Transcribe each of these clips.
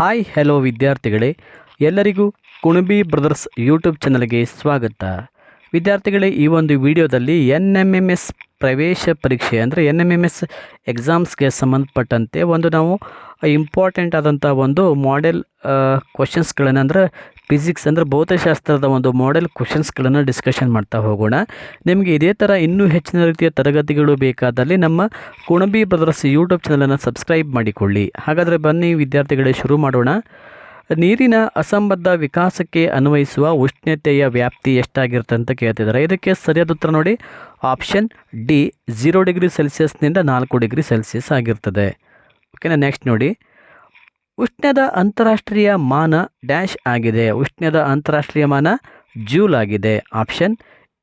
Hi hello ವಿದ್ಯಾರ್ಥಿಗಳೇ. ಎಲ್ಲರಿಗೂ Kunbi brothers YouTube ಚಾನಲ್ಗೆ ಸ್ವಾಗತ. ವಿದ್ಯಾರ್ಥಿಗಳೇ, ಈ ಒಂದು ವಿಡಿಯೋದಲ್ಲಿ ಎನ್ ಎಂ ಎಂ ಎಸ್ ಪ್ರವೇಶ ಪರೀಕ್ಷೆ ಅಂದರೆ ಎನ್ ಎಂ ಎಂ ಎಸ್ ಎಕ್ಸಾಮ್ಸ್ಗೆ ಸಂಬಂಧಪಟ್ಟಂತೆ ಒಂದು ನಾವು ಇಂಪಾರ್ಟೆಂಟ್ ಆದಂಥ ಒಂದು ಮಾಡೆಲ್ ಕ್ವಶನ್ಸ್ಗಳನ್ನು ಅಂದರೆ ಫಿಸಿಕ್ಸ್ ಅಂದರೆ ಭೌತಶಾಸ್ತ್ರದ ಒಂದು ಮಾಡೆಲ್ ಕ್ವಶನ್ಸ್ಗಳನ್ನು ಡಿಸ್ಕಷನ್ ಮಾಡ್ತಾ ಹೋಗೋಣ. ನಿಮಗೆ ಇದೇ ಥರ ಇನ್ನೂ ಹೆಚ್ಚಿನ ರೀತಿಯ ತರಗತಿಗಳು ಬೇಕಾದಲ್ಲಿ ನಮ್ಮ ಕುಣಬಿ ಬ್ರದರ್ಸ್ ಯೂಟ್ಯೂಬ್ ಚಾನಲನ್ನು ಸಬ್ಸ್ಕ್ರೈಬ್ ಮಾಡಿಕೊಳ್ಳಿ. ಹಾಗಾದರೆ ಬನ್ನಿ ವಿದ್ಯಾರ್ಥಿಗಳೇ, ಶುರು ಮಾಡೋಣ. ನೀರಿನ ಅಸಂಬದ್ಧ ವಿಕಾಸಕ್ಕೆ ಅನ್ವಯಿಸುವ ಉಷ್ಣತೆಯ ವ್ಯಾಪ್ತಿ ಎಷ್ಟಾಗಿರುತ್ತೆ ಅಂತ ಕೇಳ್ತಿದ್ದಾರೆ. ಇದಕ್ಕೆ ಸರಿಯಾದ ಉತ್ತರ ನೋಡಿ. ಆಪ್ಷನ್ ಡಿ ಝೀರೋ ಡಿಗ್ರಿ ಸೆಲ್ಸಿಯಸ್ನಿಂದ ನಾಲ್ಕು ಡಿಗ್ರಿ ಸೆಲ್ಸಿಯಸ್ ಆಗಿರ್ತದೆ. ಓಕೆನಾ ನೆಕ್ಸ್ಟ್ ನೋಡಿ. ಉಷ್ಣದ ಅಂತಾರಾಷ್ಟ್ರೀಯ ಮಾನ ಡ್ಯಾಶ್ ಆಗಿದೆ. ಉಷ್ಣದ ಅಂತಾರಾಷ್ಟ್ರೀಯ ಮಾನ ಜೂಲ್ ಆಗಿದೆ. ಆಪ್ಷನ್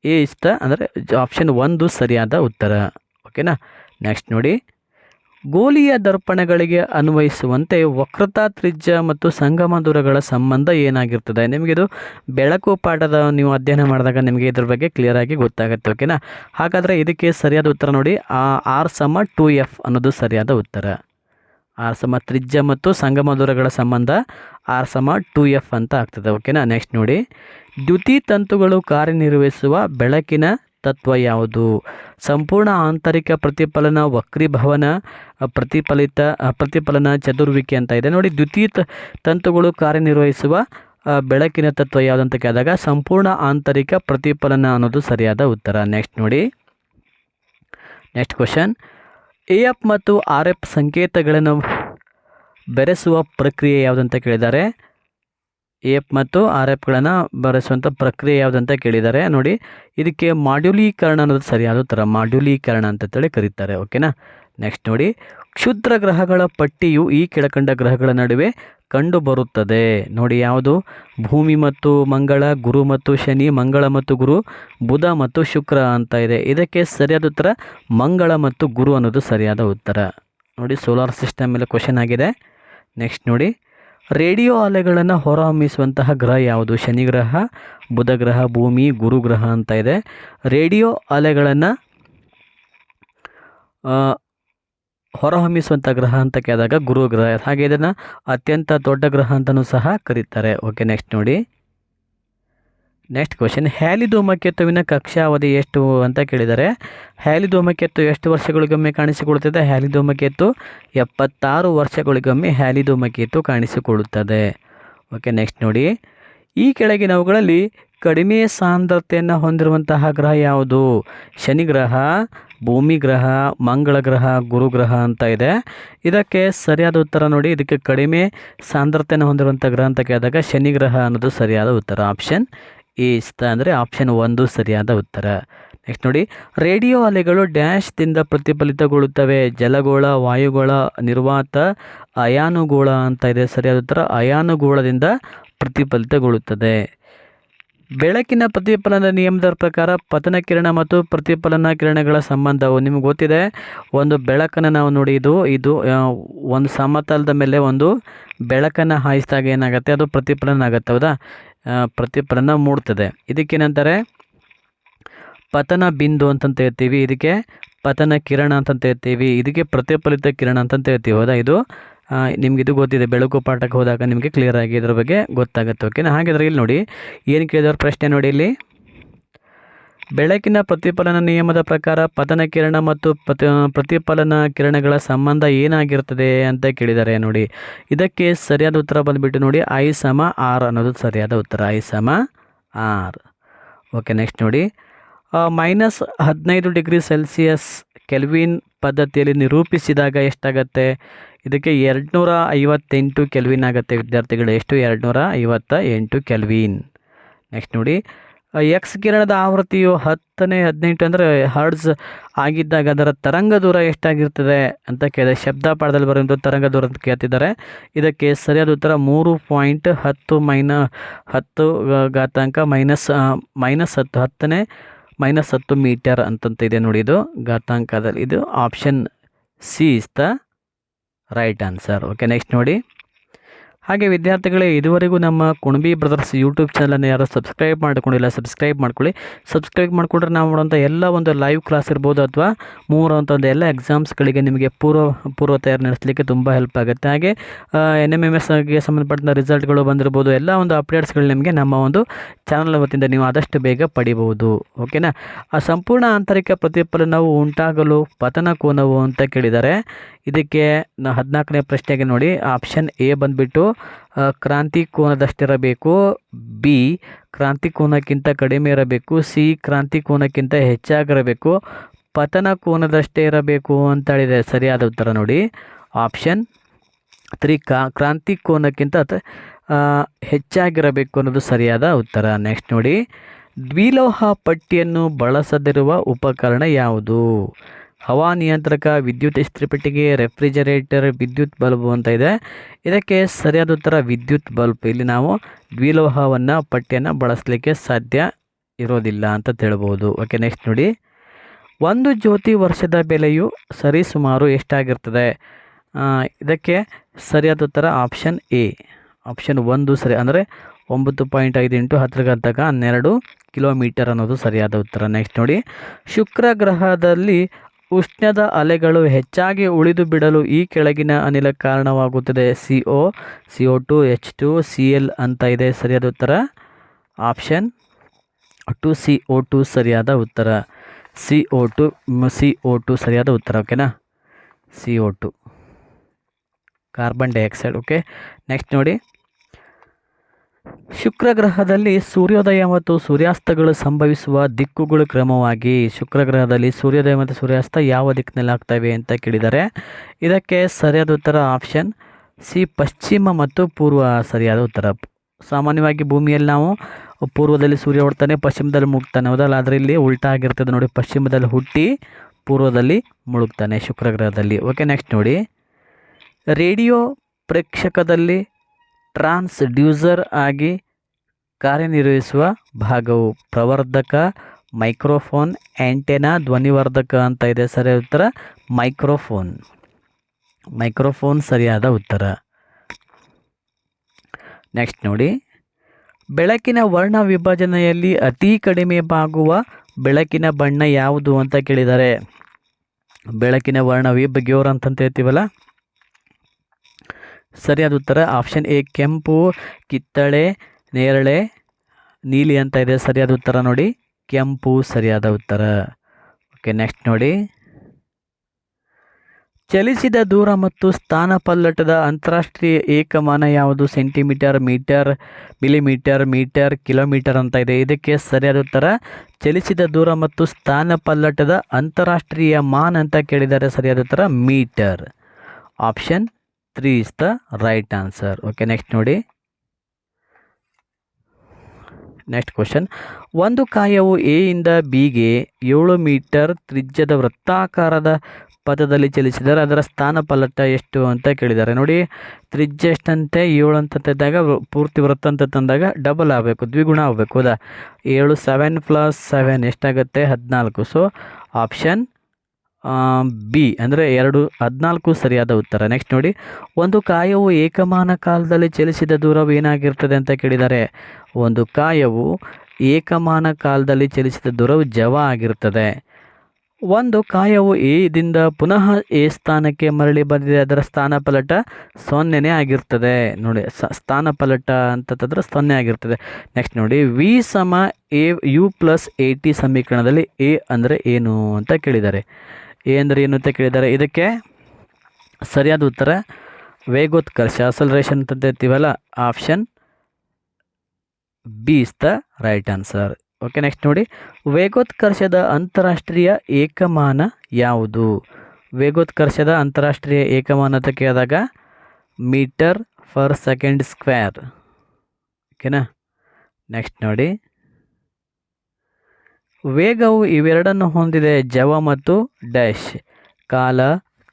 ಎ ಇಷ್ಟ ಅಂದರೆ ಆಪ್ಷನ್ ಒಂದು ಸರಿಯಾದ ಉತ್ತರ. ಓಕೆನಾ? ನೆಕ್ಸ್ಟ್ ನೋಡಿ. ಗೋಲಿಯ ದರ್ಪಣಗಳಿಗೆ ಅನ್ವಯಿಸುವಂತೆ ವಕ್ರತಾ ತ್ರಿಜ್ಯ ಮತ್ತು ಸಂಗಮ ದೂರಗಳ ಸಂಬಂಧ ಏನಾಗಿರ್ತದೆ? ನಿಮಗಿದು ಬೆಳಕು ಪಾಠದ ನೀವು ಅಧ್ಯಯನ ಮಾಡಿದಾಗ ನಿಮಗೆ ಇದ್ರ ಬಗ್ಗೆ ಕ್ಲಿಯರ್ ಆಗಿ ಗೊತ್ತಾಗುತ್ತೆ. ಓಕೆನಾ? ಹಾಗಾದರೆ ಇದಕ್ಕೆ ಸರಿಯಾದ ಉತ್ತರ ನೋಡಿ. ಆರ್ ಸಮ ಟು ಎಫ್ ಅನ್ನೋದು ಸರಿಯಾದ ಉತ್ತರ. ಆರ್ ಸಮ ತ್ರಿಜ್ಯ ಮತ್ತು ಸಂಗಮ ದೂರಗಳ ಸಂಬಂಧ ಆರ್ ಸಮ ಟು ಎಫ್ ಅಂತ ಆಗ್ತದೆ. ಓಕೆನಾ ನೆಕ್ಸ್ಟ್ ನೋಡಿ. ದ್ಯುತಿ ತಂತುಗಳು ಕಾರ್ಯನಿರ್ವಹಿಸುವ ಬೆಳಕಿನ ತತ್ವ ಯಾವುದು? ಸಂಪೂರ್ಣ ಆಂತರಿಕ ಪ್ರತಿಫಲನ ವಕ್ರೀಭವನ ಪ್ರತಿಫಲಿತ, ಪ್ರತಿಫಲನ ಚದುರುವಿಕೆ ಅಂತ ಇದೆ. ನೋಡಿ, ದ್ಯುತಿ ತಂತುಗಳು ಕಾರ್ಯನಿರ್ವಹಿಸುವ ಬೆಳಕಿನ ತತ್ವ ಯಾವುದು ಅಂತ ಕೇಳಿದಾಗ ಸಂಪೂರ್ಣ ಆಂತರಿಕ ಪ್ರತಿಫಲನ ಅನ್ನೋದು ಸರಿಯಾದ ಉತ್ತರ. ನೆಕ್ಸ್ಟ್ ನೋಡಿ. ನೆಕ್ಸ್ಟ್ ಕ್ವಶನ್ ಎ ಎಫ್ ಮತ್ತು ಆರ್ ಎಫ್ ಸಂಕೇತಗಳನ್ನು ಬೆರೆಸುವ ಪ್ರಕ್ರಿಯೆ ಯಾವುದಂತ ಕೇಳಿದ್ದಾರೆ? ಎ ಎಫ್ ಮತ್ತು ಆರ್ ಎಫ್ಗಳನ್ನು ಬೆರೆಸುವಂಥ ಪ್ರಕ್ರಿಯೆ ಯಾವುದಂತ ಕೇಳಿದ್ದಾರೆ? ನೋಡಿ, ಇದಕ್ಕೆ ಮಾಡ್ಯುಲೀಕರಣ ಅನ್ನೋದು ಸರಿಯಾದ ಉತ್ತರ, ಮಾಡ್ಯುಲೀಕರಣ ಅಂತೇಳಿ ಕರೀತಾರೆ ಓಕೆನಾ ನೆಕ್ಸ್ಟ್ ನೋಡಿ ಕ್ಷುದ್ರ ಗ್ರಹಗಳ ಪಟ್ಟಿಯು ಈ ಕೆಳಕಂಡ ಗ್ರಹಗಳ ನಡುವೆ ಕಂಡುಬರುತ್ತದೆ. ನೋಡಿ ಯಾವುದು? ಭೂಮಿ ಮತ್ತು ಮಂಗಳ, ಗುರು ಮತ್ತು ಶನಿ, ಮಂಗಳ ಮತ್ತು ಗುರು, ಬುಧ ಮತ್ತು ಶುಕ್ರ ಅಂತ ಇದೆ. ಇದಕ್ಕೆ ಸರಿಯಾದ ಉತ್ತರ ಮಂಗಳ ಮತ್ತು ಗುರು ಅನ್ನೋದು ಸರಿಯಾದ ಉತ್ತರ. ನೋಡಿ ಸೋಲಾರ್ ಸಿಸ್ಟಮ್ ಮೇಲೆ ಕ್ವಶನ್ ಆಗಿದೆ. ನೆಕ್ಸ್ಟ್ ನೋಡಿ. ರೇಡಿಯೋ ಅಲೆಗಳನ್ನು ಹೊರಹೊಮ್ಮಿಸುವಂತಹ ಗ್ರಹ ಯಾವುದು? ಶನಿ ಗ್ರಹ, ಬುಧ ಗ್ರಹ, ಭೂಮಿ, ಗುರು ಗ್ರಹ ಅಂತ ಇದೆ. ರೇಡಿಯೋ ಅಲೆಗಳನ್ನು ಹೊರಹೊಮ್ಮಿಸುವಂಥ ಗ್ರಹ ಅಂತ ಕೇಳಿದಾಗ ಗುರು ಗ್ರಹ, ಹಾಗೆ ಇದನ್ನು ಅತ್ಯಂತ ದೊಡ್ಡ ಗ್ರಹ ಅಂತಲೂ ಸಹ ಕರೀತಾರೆ. ಓಕೆ ನೆಕ್ಸ್ಟ್ ನೋಡಿ. ನೆಕ್ಸ್ಟ್ ಕ್ವಶನ್ ಹ್ಯಾಲಿ ಧೂಮಕೇತುವಿನ ಕಕ್ಷಾವಧಿ ಎಷ್ಟು ಅಂತ ಕೇಳಿದ್ದಾರೆ ಹ್ಯಾಲಿ ಧೂಮಕೇತು ಎಷ್ಟು ವರ್ಷಗಳಿಗೊಮ್ಮೆ ಕಾಣಿಸಿಕೊಳ್ಳುತ್ತದೆ? ಹ್ಯಾಲಿ ಧೂಮಕೇತು ಎಪ್ಪತ್ತಾರು ವರ್ಷಗಳಿಗೊಮ್ಮೆ ಹ್ಯಾಲಿ ಧೂಮಕೇತು ಕಾಣಿಸಿಕೊಳ್ಳುತ್ತದೆ. ಓಕೆ ನೆಕ್ಸ್ಟ್ ನೋಡಿ. ಈ ಕೆಳಗಿನವುಗಳಲ್ಲಿ ಕಡಿಮೆ ಸಾಂದ್ರತೆಯನ್ನು ಹೊಂದಿರುವಂತಹ ಗ್ರಹ ಯಾವುದು? ಶನಿ ಗ್ರಹ ಭೂಮಿ ಗ್ರಹ, ಮಂಗಳ ಗ್ರಹ, ಗುರು ಗ್ರಹ ಅಂತ ಇದೆ. ಇದಕ್ಕೆ ಸರಿಯಾದ ಉತ್ತರ ನೋಡಿ. ಇದಕ್ಕೆ ಕಡಿಮೆ ಸಾಂದ್ರತೆಯನ್ನು ಹೊಂದಿರುವಂಥ ಗ್ರಹ ಅಂತ ಕೇಳಿದಾಗ ಶನಿ ಗ್ರಹ ಅನ್ನೋದು ಸರಿಯಾದ ಉತ್ತರ. ಆಪ್ಷನ್ ಎ ಇಷ್ಟ ಅಂದರೆ ಆಪ್ಷನ್ ಒಂದು ಸರಿಯಾದ ಉತ್ತರ. ನೆಕ್ಸ್ಟ್ ನೋಡಿ. ರೇಡಿಯೋ ಅಲೆಗಳು ಡ್ಯಾಶ್ದಿಂದ ಪ್ರತಿಫಲಿತಗೊಳ್ಳುತ್ತವೆ. ಜಲಗೋಳ, ವಾಯುಗೋಳ, ನಿರ್ವಾತ, ಅಯಾನುಗೋಳ ಅಂತ ಇದೆ. ಸರಿಯಾದ ಉತ್ತರ ಅಯಾನುಗೋಳದಿಂದ ಪ್ರತಿಫಲಿತಗೊಳ್ಳುತ್ತದೆ. ಬೆಳಕಿನ ಪ್ರತಿಫಲನ ನಿಯಮದ ಪ್ರಕಾರ ಪತನ ಕಿರಣ ಮತ್ತು ಪ್ರತಿಫಲನ ಕಿರಣಗಳ ಸಂಬಂಧವು ನಿಮ್ಗೆ ಗೊತ್ತಿದೆ? ಒಂದು ಬೆಳಕನ್ನು ನಾವು ನೋಡಿ, ಇದು ಇದು ಒಂದು ಸಮತಲದ ಮೇಲೆ ಒಂದು ಬೆಳಕನ್ನು ಹಾಯಿಸಿದಾಗ ಏನಾಗುತ್ತೆ? ಅದು ಪ್ರತಿಫಲನ ಆಗುತ್ತೆ, ಹೌದಾ? ಪ್ರತಿಫಲನ ಮೂಡ್ತದೆ. ಇದಕ್ಕೇನಂತಾರೆ? ಪತನ ಬಿಂದು ಅಂತಂತ ಹೇಳ್ತೀವಿ. ಇದಕ್ಕೆ ಪತನ ಕಿರಣ ಅಂತಂತ ಹೇಳ್ತೀವಿ. ಇದಕ್ಕೆ ಪ್ರತಿಫಲಿತ ಕಿರಣ ಅಂತಂತ ಹೇಳ್ತೀವಿ, ಹೌದಾ? ಇದು ಆ, ನಿಮ್ಗೆ ಇದು ಗೊತ್ತಿದೆ ಬೆಳಕು ಪಾಠಕ್ಕೆ ಹೋದಾಗ ನಿಮಗೆ ಕ್ಲಿಯರ್ ಆಗಿ ಇದ್ರ ಬಗ್ಗೆ ಗೊತ್ತಾಗುತ್ತೆ. ಓಕೆನಾ ಹಾಗಿದ್ರೆ ಇಲ್ಲಿ ನೋಡಿ ಏನು ಕೇಳಿದವ್ರ ಪ್ರಶ್ನೆ ನೋಡಿ ಇಲ್ಲಿ. ಬೆಳಕಿನ ಪ್ರತಿಫಲನ ನಿಯಮದ ಪ್ರಕಾರ ಪತನ ಕಿರಣ ಮತ್ತು ಪ್ರತಿ ಪ್ರತಿಫಲನ ಕಿರಣಗಳ ಸಂಬಂಧ ಏನಾಗಿರ್ತದೆ ಅಂತ ಕೇಳಿದ್ದಾರೆ ನೋಡಿ. ಇದಕ್ಕೆ ಸರಿಯಾದ ಉತ್ತರ ಬಂದುಬಿಟ್ಟು ನೋಡಿ ಐ ಸಮ ಆರ್ ಅನ್ನೋದು ಸರಿಯಾದ ಉತ್ತರ ಐ ಸಮ ಆರ್. ಓಕೆ ನೆಕ್ಸ್ಟ್ ನೋಡಿ. ಮೈನಸ್ ಹದಿನೈದು ಡಿಗ್ರಿ ಸೆಲ್ಸಿಯಸ್ ಕೆಲ್ವಿನ್ ಪದ್ಧತಿಯಲ್ಲಿ ನಿರೂಪಿಸಿದಾಗ ಎಷ್ಟಾಗತ್ತೆ? ಇದಕ್ಕೆ ಎರಡುನೂರ ಐವತ್ತೆಂಟು ಕೆಲ್ವಿನ್ ಆಗುತ್ತೆ ವಿದ್ಯಾರ್ಥಿಗಳು. ಎಷ್ಟು? ಎರಡುನೂರ ಐವತ್ತ ಎಂಟು ಕೆಲ್ವಿನ್. ನೆಕ್ಸ್ಟ್ ನೋಡಿ. ಎಕ್ಸ್ ಕಿರಣದ ಆವೃತ್ತಿಯು ಹತ್ತನೇ, ಹದಿನೆಂಟು ಅಂದರೆ ಹರ್ಡ್ಸ್ ಆಗಿದ್ದಾಗ ಅದರ ತರಂಗ ದೂರ ಎಷ್ಟಾಗಿರ್ತದೆ ಅಂತ ಕೇಳಿದೆ. ಶಬ್ದ ಪಾಠದಲ್ಲಿ ಬರುವಂಥ ತರಂಗ ದೂರ ಅಂತ ಕೇಳ್ತಿದ್ದಾರೆ. ಇದಕ್ಕೆ ಸರಿಯಾದ ಉತ್ತರ ಮೂರು ಪಾಯಿಂಟ್ ಹತ್ತು ಮೈನ ಹತ್ತು ಘಾತಾಂಕ ಮೈನಸ್ ಮೈನಸ್ ಹತ್ತು, ಹತ್ತನೇ ಮೈನಸ್ ಹತ್ತು ಮೀಟರ್ ಅಂತಂತ ಇದೆ ನೋಡಿ ಇದು. ಘಾತಾಂಕದಲ್ಲಿ ಇದು option C is the right answer okay next ನೋಡಿ. ಹಾಗೆ ವಿದ್ಯಾರ್ಥಿಗಳೇ, ಇದುವರೆಗೂ ನಮ್ಮ ಕುಣಬಿ ಬ್ರದರ್ಸ್ ಯೂಟ್ಯೂಬ್ ಚಾನಲನ್ನು ಯಾರು ಸಬ್ಸ್ಕ್ರೈಬ್ ಮಾಡ್ಕೊಂಡಿಲ್ಲ, ಸಬ್ಸ್ಕ್ರೈಬ್ ಮಾಡ್ಕೊಳ್ಳಿ. ಸಬ್ಸ್ಕ್ರೈಬ್ ಮಾಡಿಕೊಂಡ್ರೆ ನಾವು ಮಾಡುವಂಥ ಎಲ್ಲ ಒಂದು ಲೈವ್ ಕ್ಲಾಸ್ ಇರ್ಬೋದು ಅಥವಾ ಮೂರುವಂಥ ಒಂದು ಎಲ್ಲ ಎಕ್ಸಾಮ್ಸ್ಗಳಿಗೆ ನಿಮಗೆ ಪೂರ್ವ ಪೂರ್ವ ತಯಾರಿ ನಡೆಸಲಿಕ್ಕೆ ತುಂಬ ಹೆಲ್ಪ್ ಆಗುತ್ತೆ. ಹಾಗೆ ಎನ್ ಎಂ ಎಂ ಎಸ್ಗೆ ಸಂಬಂಧಪಟ್ಟಂಥ ರಿಸಲ್ಟ್ಗಳು ಬಂದಿರ್ಬೋದು, ಎಲ್ಲ ಒಂದು ಅಪ್ಡೇಟ್ಸ್ಗಳು ನಿಮಗೆ ನಮ್ಮ ಒಂದು ಚಾನಲ್ ವತಿಯಿಂದ ನೀವು ಆದಷ್ಟು ಬೇಗ ಪಡಿಬಹುದು. ಓಕೆನಾ? ಆ ಸಂಪೂರ್ಣ ಆಂತರಿಕ ಪ್ರತಿಫಲನವು ಉಂಟಾಗಲು ಪತನ ಕೋನವು ಅಂತ ಕೇಳಿದ್ದಾರೆ. ಇದಕ್ಕೆ ನಾ ಹದಿನಾಲ್ಕನೇ ಪ್ರಶ್ನೆಗೆ ನೋಡಿ ಆಪ್ಷನ್ ಎ ಬಂದುಬಿಟ್ಟು ಕ್ರಾಂತಿ ಕೋನದಷ್ಟಿರಬೇಕು ಬಿ ಕ್ರಾಂತಿ ಕೋನಕ್ಕಿಂತ ಕಡಿಮೆ ಇರಬೇಕು ಸಿ ಕ್ರಾಂತಿ ಕೋನಕ್ಕಿಂತ ಹೆಚ್ಚಾಗಿರಬೇಕು, ಪತನ ಕೋನದಷ್ಟೇ ಇರಬೇಕು ಅಂತ ಹೇಳಿದೆ ಸರಿಯಾದ ಉತ್ತರ ನೋಡಿ. ಆಪ್ಷನ್ ತ್ರೀ ಕಾ ಕ್ರಾಂತಿ ಕೋನಕ್ಕಿಂತ ಹೆಚ್ಚಾಗಿರಬೇಕು ಅನ್ನೋದು ಸರಿಯಾದ ಉತ್ತರ. ನೆಕ್ಸ್ಟ್ ನೋಡಿ, ದ್ವಿಲೋಹ ಪಟ್ಟಿಯನ್ನು ಬಳಸದಿರುವ ಉಪಕರಣ ಯಾವುದು? ಹವಾನಿಯಂತ್ರಕ ವಿದ್ಯುತ್ ಇಸ್ತ್ರಿಪೆಟ್ಟಿಗೆ ರೆಫ್ರಿಜರೇಟರ್ ವಿದ್ಯುತ್ ಬಲ್ಬು ಅಂತ ಇದೆ. ಇದಕ್ಕೆ ಸರಿಯಾದ ಉತ್ತರ ವಿದ್ಯುತ್ ಬಲ್ಬ್. ಇಲ್ಲಿ ನಾವು ದ್ವಿಲೋಹವನ್ನು ಪಟ್ಟಿಯನ್ನು ಬಳಸಲಿಕ್ಕೆ ಸಾಧ್ಯ ಇರೋದಿಲ್ಲ ಅಂತ ತಿಳ್ಬೋದು ಓಕೆ ನೆಕ್ಸ್ಟ್ ನೋಡಿ. ಒಂದು ಜ್ಯೋತಿ ವರ್ಷದ ಬೆಲೆಯು ಸರಿಸುಮಾರು ಎಷ್ಟಾಗಿರ್ತದೆ? ಇದಕ್ಕೆ ಸರಿಯಾದ ಉತ್ತರ ಆಪ್ಷನ್ ಎ ಆಪ್ಷನ್ ಒಂದು ಸರಿ, ಅಂದರೆ ಒಂಬತ್ತು ಪಾಯಿಂಟ್ ಐದು ಇಂಟು ಹತ್ತರ ಗಂಟಕ ಹನ್ನೆರಡು ಕಿಲೋಮೀಟರ್ ಅನ್ನೋದು ಸರಿಯಾದ ಉತ್ತರ. ನೆಕ್ಸ್ಟ್ ನೋಡಿ. ಶುಕ್ರ ಗ್ರಹದಲ್ಲಿ ಉಷ್ಣದ ಅಲೆಗಳು ಹೆಚ್ಚಾಗಿ ಉಳಿದು ಬಿಡಲು ಈ ಕೆಳಗಿನ ಅನಿಲ ಕಾರಣವಾಗುತ್ತದೆ. C O C O two H two C L ಅಂತ ಇದೆ ಸರಿಯಾದ ಉತ್ತರ? Option two C O two ಸರಿಯಾದ ಉತ್ತರ. C O two C O two ಸರಿಯಾದ ಉತ್ತರ ಓಕೆನಾ C O two carbon dioxide okay next ನೋಡಿ. ಶುಕ್ರ ಗ್ರಹದಲ್ಲಿ ಸೂರ್ಯೋದಯ ಮತ್ತು ಸೂರ್ಯಾಸ್ತಗಳು ಸಂಭವಿಸುವ ದಿಕ್ಕುಗಳು ಕ್ರಮವಾಗಿ ಶುಕ್ರಗ್ರಹದಲ್ಲಿ ಸೂರ್ಯೋದಯ ಮತ್ತು ಸೂರ್ಯಾಸ್ತ ಯಾವ ದಿಕ್ಕಿನಲ್ಲಿ ಆಗ್ತವೆ ಅಂತ ಕೇಳಿದ್ದಾರೆ ಇದಕ್ಕೆ ಸರಿಯಾದ ಉತ್ತರ ಆಪ್ಷನ್ ಸಿ, ಪಶ್ಚಿಮ ಮತ್ತು ಪೂರ್ವ ಸರಿಯಾದ ಉತ್ತರ. ಸಾಮಾನ್ಯವಾಗಿ ಭೂಮಿಯಲ್ಲಿ ನಾವು ಪೂರ್ವದಲ್ಲಿ ಸೂರ್ಯ ಹುಡ್ತಾನೆ ಪಶ್ಚಿಮದಲ್ಲಿ ಮುಳುಗ್ತಾನೆ ಹೌದಲ್ಲ? ಆದರೆ ಇಲ್ಲಿ ಉಲ್ಟಾ ಆಗಿರ್ತದೆ ನೋಡಿ, ಪಶ್ಚಿಮದಲ್ಲಿ ಹುಟ್ಟಿ ಪೂರ್ವದಲ್ಲಿ ಮುಳುಗ್ತಾನೆ ಶುಕ್ರಗ್ರಹದಲ್ಲಿ. ಓಕೆ ನೆಕ್ಸ್ಟ್ ನೋಡಿ. ರೇಡಿಯೋ ಪ್ರೇಕ್ಷಕದಲ್ಲಿ ಟ್ರಾನ್ಸ್ಡ್ಯೂಸರ್ ಆಗಿ ಕಾರ್ಯನಿರ್ವಹಿಸುವ ಭಾಗವು ಪ್ರವರ್ಧಕ, ಮೈಕ್ರೋಫೋನ್ ಆ್ಯಂಟೆನಾ ಧ್ವನಿವರ್ಧಕ ಅಂತ ಇದೆ ಸರಿಯಾದ ಉತ್ತರ. ಮೈಕ್ರೋಫೋನ್. ಮೈಕ್ರೋಫೋನ್ ಸರಿಯಾದ ಉತ್ತರ. ನೆಕ್ಸ್ಟ್ ನೋಡಿ. ಬೆಳಕಿನ ವರ್ಣ ವಿಭಜನೆಯಲ್ಲಿ ಅತಿ ಕಡಿಮೆ ಬಾಗುವ ಬೆಳಕಿನ ಬಣ್ಣ ಯಾವುದು ಅಂತ ಕೇಳಿದ್ದಾರೆ ಬೆಳಕಿನ ವರ್ಣ ಗ್ಯೋರ್ ಅಂತಂತ ಹೇಳ್ತೀವಲ್ಲ? ಸರಿಯಾದ ಉತ್ತರ ಆಪ್ಷನ್ ಎ ಕೆಂಪು, ಕಿತ್ತಳೆ, ನೇರಳೆ, ನೀಲಿ ಅಂತ ಇದೆ. ಸರಿಯಾದ ಉತ್ತರ ನೋಡಿ. ಕೆಂಪು ಸರಿಯಾದ ಉತ್ತರ. ಓಕೆ ನೆಕ್ಸ್ಟ್ ನೋಡಿ. ಚಲಿಸಿದ ದೂರ ಮತ್ತು ಸ್ಥಾನ ಪಲ್ಲಟದ ಅಂತಾರಾಷ್ಟ್ರೀಯ ಏಕಮಾನ ಯಾವುದು? Centimetre metre millimetre metre kilometre ಅಂತ ಇದೆ. ಇದಕ್ಕೆ ಸರಿಯಾದ ಉತ್ತರ, ಚಲಿಸಿದ ದೂರ ಮತ್ತು ಸ್ಥಾನ ಪಲ್ಲಟದ ಅಂತಾರಾಷ್ಟ್ರೀಯ ಮಾನ್ ಅಂತ ಕೇಳಿದರೆ ಸರಿಯಾದ ಉತ್ತರ metre option three is the right answer okay next ನೋಡಿ. ನೆಕ್ಸ್ಟ್ ಕ್ವಶನ್ ಒಂದು ಕಾಯವು ಎ ಇಂದ ಬಿಗೆ ಏಳು ಮೀಟರ್ ತ್ರಿಜ್ಯದ ವೃತ್ತಾಕಾರದ ಪಥದಲ್ಲಿ ಚಲಿಸಿದರೆ ಅದರ ಸ್ಥಾನ ಪಲ್ಲಟ ಎಷ್ಟು ಅಂತ ಕೇಳಿದ್ದಾರೆ. ನೋಡಿ, ತ್ರಿಜ್ಯ ಎಷ್ಟಂತೆ? ಏಳು ಅಂತ ತಂದಾಗ ಪೂರ್ತಿ ವೃತ್ತ ಅಂತ ತಂದಾಗ ಡಬಲ್ ಆಗಬೇಕು, ದ್ವಿಗುಣ ಆಗಬೇಕು. ಹೌದಾ? ಏಳು ಸೆವೆನ್ ಪ್ಲಸ್ ಸೆವೆನ್ ಎಷ್ಟಾಗುತ್ತೆ? ಹದಿನಾಲ್ಕು. ಸೊ ಆಪ್ಷನ್ ಬಿ ಅಂದರೆ ಎರಡು ಹದಿನಾಲ್ಕು ಸರಿಯಾದ ಉತ್ತರ. ನೆಕ್ಸ್ಟ್ ನೋಡಿ. ಒಂದು ಕಾಯವು ಏಕಮಾನ ಕಾಲದಲ್ಲಿ ಚಲಿಸಿದ ದೂರವು ಏನಾಗಿರ್ತದೆ ಅಂತ ಕೇಳಿದ್ದಾರೆ ಒಂದು ಕಾಯವು ಏಕಮಾನ ಕಾಲದಲ್ಲಿ ಚಲಿಸಿದ ದೂರವು ಜವ ಆಗಿರ್ತದೆ. ಒಂದು ಕಾಯವು ಎದಿಂದ ಪುನಃ ಎ ಸ್ಥಾನಕ್ಕೆ ಮರಳಿ ಬಂದಿದೆ. ಅದರ ಸ್ಥಾನ ಪಲಟ ಸೊನ್ನೆನೇ ಆಗಿರ್ತದೆ. ನೋಡಿ, ಸ, ಸ್ಥಾನ ಪಲಟ ಅಂತಂದ್ರೆ ಸೊನ್ನೆ ಆಗಿರ್ತದೆ. ನೆಕ್ಸ್ಟ್ ನೋಡಿ. ವಿ ಸಮ A U plus A T ಸಮೀಕರಣದಲ್ಲಿ ಎ ಅಂದರೆ ಏನು ಅಂತ ಕೇಳಿದ್ದಾರೆ ಎ ಅಂದರೆ ಏನು ಅಂತ ಕೇಳಿದ್ದಾರೆ. ಇದಕ್ಕೆ ಸರಿಯಾದ ಉತ್ತರ, ವೇಗೋತ್ಕರ್ಷ ಅಸಲ್ರೇಷನ್ ಅಂತ ಇರ್ತೀವಲ್ಲ option B is the right answer okay next ನೋಡಿ. ವೇಗೋತ್ಕರ್ಷದ ಅಂತಾರಾಷ್ಟ್ರೀಯ ಏಕಮಾನ ಯಾವುದು? ವೇಗೋತ್ಕರ್ಷದ ಅಂತಾರಾಷ್ಟ್ರೀಯ ಏಕಮಾನ ಅಂತ ಕೇಳಿದಾಗ ಮೀಟರ್ ಫರ್ ಸೆಕೆಂಡ್ ಸ್ಕ್ವೇರ್ ಓಕೆನಾ ನೆಕ್ಸ್ಟ್ ನೋಡಿ. ವೇಗವು ಇವೆರಡನ್ನು ಹೊಂದಿದೆ, ಜವ ಮತ್ತು ಡ್ಯಾಶ್. ಕಾಲ,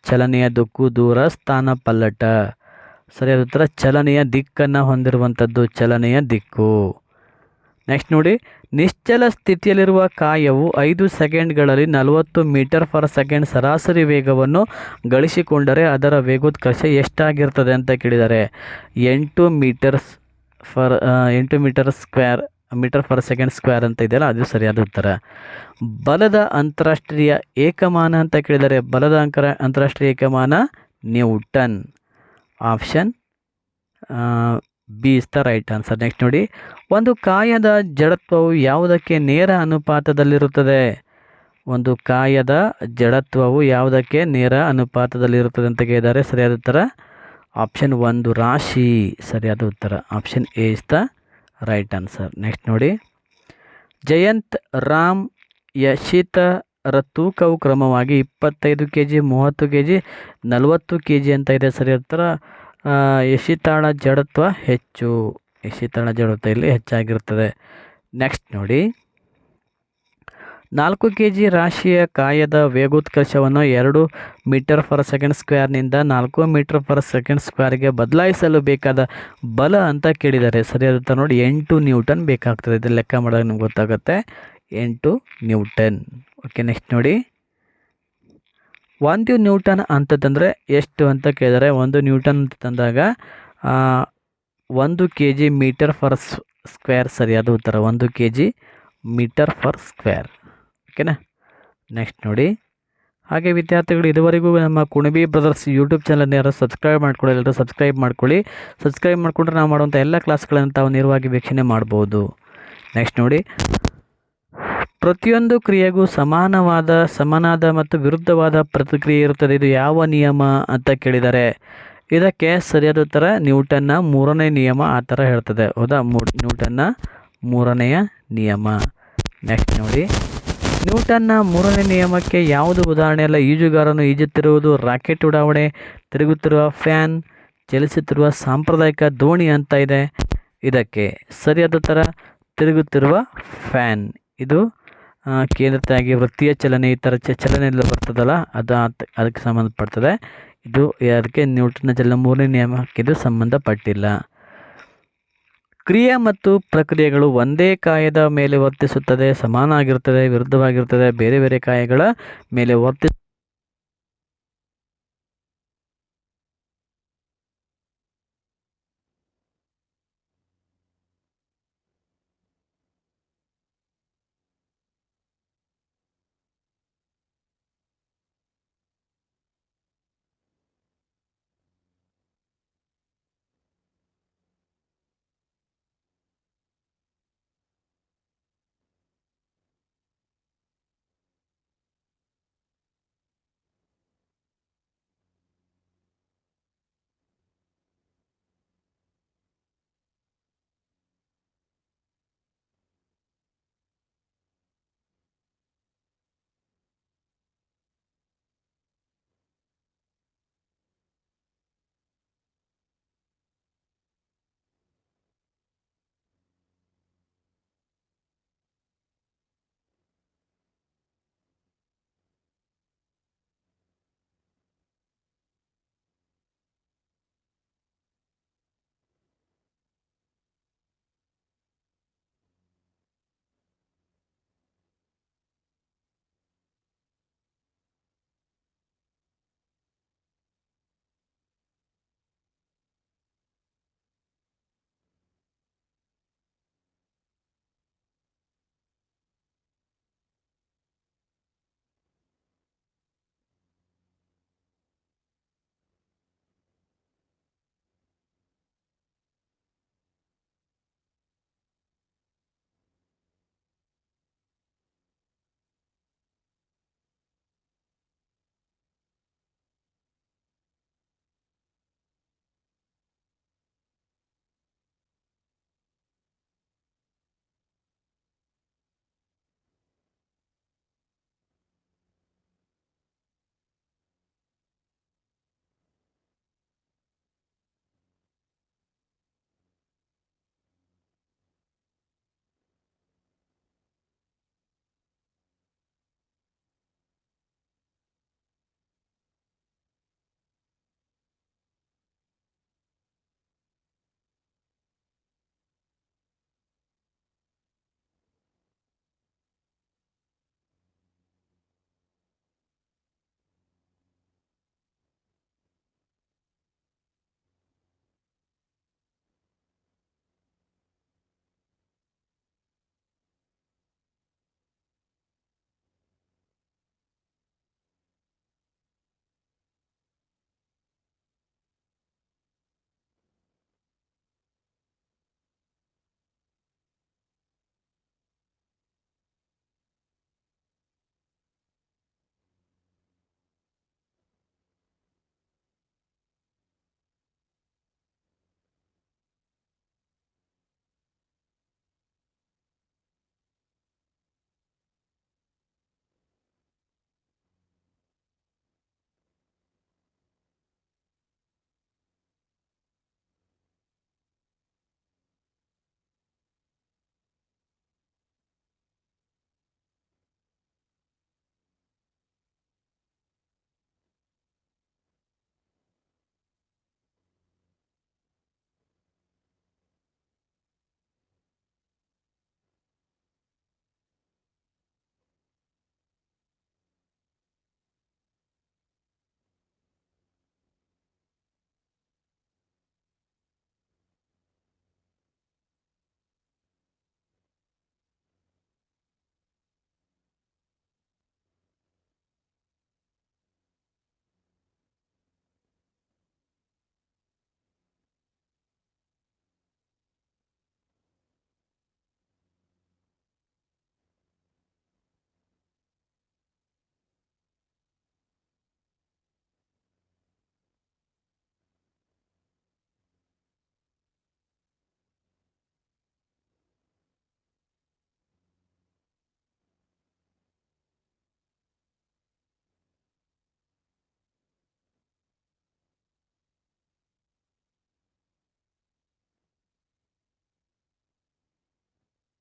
ಚಲನೆಯ ದಿಕ್ಕು, ದೂರ, ಸ್ಥಾನ, ಪಲ್ಲಟ. ಸರಿಯಾದ ಉತ್ತರ, ಚಲನೆಯ ದಿಕ್ಕನ್ನು ಹೊಂದಿರುವಂಥದ್ದು ಚಲನೆಯ ದಿಕ್ಕು. ನೆಕ್ಸ್ಟ್ ನೋಡಿ, ನಿಶ್ಚಲ ಸ್ಥಿತಿಯಲ್ಲಿರುವ ಕಾಯವು ಐದು ಸೆಕೆಂಡ್ಗಳಲ್ಲಿ ನಲವತ್ತು ಮೀಟರ್ ಪರ್ ಸೆಕೆಂಡ್ ಸರಾಸರಿ ವೇಗವನ್ನು ಗಳಿಸಿಕೊಂಡರೆ ಅದರ ವೇಗೋತ್ಕರ್ಷ ಎಷ್ಟಾಗಿರ್ತದೆ ಅಂತ ಕೇಳಿದ್ದಾರೆ ಎಂಟು ಮೀಟರ್ಸ್ ಫರ್ ಎಂಟು metre square metre per second square ಅಂತ ಇದೆಯಲ್ಲ, ಅದು ಸರಿಯಾದ ಉತ್ತರ. ಬಲದ ಅಂತಾರಾಷ್ಟ್ರೀಯ ಏಕಮಾನ ಅಂತ ಕೇಳಿದರೆ ಬಲದ ಅಂಕರ, ಅಂತಾರಾಷ್ಟ್ರೀಯ ಏಕಮಾನ newton. Option B is the right answer. Next ನೋಡಿ, ಒಂದು ಕಾಯದ ಜಡತ್ವವು ಯಾವುದಕ್ಕೆ ನೇರ ಅನುಪಾತದಲ್ಲಿರುತ್ತದೆ? ಒಂದು ಕಾಯದ ಜಡತ್ವವು ಯಾವುದಕ್ಕೆ ನೇರ ಅನುಪಾತದಲ್ಲಿರುತ್ತದೆ ಅಂತ ಕೇಳಿದ್ದಾರೆ ಸರಿಯಾದ ಉತ್ತರ, ಆಪ್ಷನ್ ಒಂದು ರಾಶಿ, ಸರಿಯಾದ ಉತ್ತರ. Option A is the right answer next ನೋಡಿ. ಜಯಂತ್ ರಾಮ್ ಯಶಿತರ ತೂಕವು ಕ್ರಮವಾಗಿ ಇಪ್ಪತ್ತೈದು ಕೆ ಜಿ ಮೂವತ್ತು ಕೆ ಜಿ ನಲವತ್ತು ಕೆ ಜಿ ಅಂತ ಇದೆ ಸರ್. ಉತ್ತರ ಯಶಿತಾಳ ಜಡತ್ವ ಹೆಚ್ಚು. ಯಶಿತಾಳ ಜಡತ್ವ ಇಲ್ಲಿ ಹೆಚ್ಚಾಗಿರುತ್ತದೆ. ನೆಕ್ಸ್ಟ್ ನೋಡಿ. ನಾಲ್ಕು ಕೆ ಜಿ ರಾಶಿಯ ಕಾಯದ ವೇಗೋತ್ಕರ್ಷವನ್ನು ಎರಡು ಮೀಟರ್ ಪರ್ ಸೆಕೆಂಡ್ ಸ್ಕ್ವೇರ್ನಿಂದ ನಾಲ್ಕು ಮೀಟರ್ ಪರ್ ಸೆಕೆಂಡ್ ಸ್ಕ್ವೇರ್ಗೆ ಬದಲಾಯಿಸಲು ಬೇಕಾದ ಬಲ ಅಂತ ಕೇಳಿದ್ದಾರೆ ಸರಿಯಾದ ಉತ್ತರ ನೋಡಿ ಎಂಟು ನ್ಯೂಟನ್ ಬೇಕಾಗ್ತದೆ. ಇದು ಲೆಕ್ಕ ಮಾಡೋದು ನಿಮ್ಗೆ ಗೊತ್ತಾಗುತ್ತೆ. ಎಂಟು ನ್ಯೂಟನ್. ಓಕೆ ನೆಕ್ಸ್ಟ್ ನೋಡಿ. ಒಂದು ನ್ಯೂಟನ್ ಅಂತ ತಂದರೆ ಎಷ್ಟು ಅಂತ ಕೇಳಿದರೆ ಒಂದು ನ್ಯೂಟನ್ ಅಂತ ತಂದಾಗ ಒಂದು K G metre per square ಸರಿಯಾದ ಉತ್ತರ. ಒಂದು K G metre per square. ಓಕೆನಾ ನೆಕ್ಸ್ಟ್ ನೋಡಿ. ಹಾಗೆ ವಿದ್ಯಾರ್ಥಿಗಳು, ಇದುವರೆಗೂ ನಮ್ಮ ಕುಣಬಿ ಬ್ರದರ್ಸ್ ಯೂಟ್ಯೂಬ್ ಚಾನಲ್ನ ಯಾರು ಸಬ್ಸ್ಕ್ರೈಬ್ ಮಾಡ್ಕೊಳ್ಳಿ ಸಬ್ಸ್ಕ್ರೈಬ್ ಮಾಡ್ಕೊಳ್ಳಿ. ಸಬ್ಸ್ಕ್ರೈಬ್ ಮಾಡಿಕೊಂಡ್ರೆ ನಾವು ಮಾಡುವಂಥ ಎಲ್ಲ ಕ್ಲಾಸ್ಗಳನ್ನು ತಾವು ನೇರವಾಗಿ ವೀಕ್ಷಣೆ ಮಾಡ್ಬೋದು. ನೆಕ್ಸ್ಟ್ ನೋಡಿ. ಪ್ರತಿಯೊಂದು ಕ್ರಿಯೆಗೂ ಸಮಾನವಾದ, ಸಮನಾದ ಮತ್ತು ವಿರುದ್ಧವಾದ ಪ್ರತಿಕ್ರಿಯೆ ಇರುತ್ತದೆ. ಇದು ಯಾವ ನಿಯಮ ಅಂತ ಕೇಳಿದ್ದಾರೆ ಇದಕ್ಕೆ ಸರಿಯಾದ ಉತ್ತರ ನ್ಯೂಟನ್ನ ಮೂರನೇ ನಿಯಮ ಆ ಥರ ಹೇಳ್ತದೆ. ಹೌದಾ? ಮೂ ನ್ಯೂಟನ್ನ ಮೂರನೆಯ ನಿಯಮ. ನೆಕ್ಸ್ಟ್ ನೋಡಿ. ನ್ಯೂಟನ್ನ ಮೂರನೇ ನಿಯಮಕ್ಕೆ ಯಾವುದು ಉದಾಹರಣೆ ಅಲ್ಲ ಈಜುಗಾರನು ಈಜುತ್ತಿರುವುದು ರಾಕೆಟ್ ಉಡಾವಣೆ, ತಿರುಗುತ್ತಿರುವ ಫ್ಯಾನ್, ಚಲಿಸುತ್ತಿರುವ ಸಾಂಪ್ರದಾಯಿಕ ದೋಣಿ ಅಂತ ಇದೆ. ಇದಕ್ಕೆ ಸರಿಯಾದ ಥರ ತಿರುಗುತ್ತಿರುವ ಫ್ಯಾನ್. ಇದು ಕೇಂದ್ರತೆಯಾಗಿ ವೃತ್ತಿಯ ಚಲನೆ, ಈ ಥರ ಚ- ಚಲನೆ ಎಲ್ಲ ಬರ್ತದಲ್ಲ, ಅದು ಅದಕ್ಕೆ ಸಂಬಂಧಪಡ್ತದೆ. ಇದು ಅದಕ್ಕೆ ನ್ಯೂಟನ್ನ ಚಲನ ಮೂರನೇ ನಿಯಮಕ್ಕೆ ಇದು ಸಂಬಂಧಪಟ್ಟಿಲ್ಲ. ಕ್ರಿಯೆ ಮತ್ತು ಪ್ರಕ್ರಿಯೆಗಳು ಒಂದೇ ಕಾಯದ ಮೇಲೆ ವರ್ತಿಸುತ್ತದೆ ಸಮಾನ ಆಗಿರುತ್ತದೆ ವಿರುದ್ಧವಾಗಿರುತ್ತದೆ, ಬೇರೆ ಬೇರೆ ಕಾಯಗಳ ಮೇಲೆ ವರ್ತಿಸ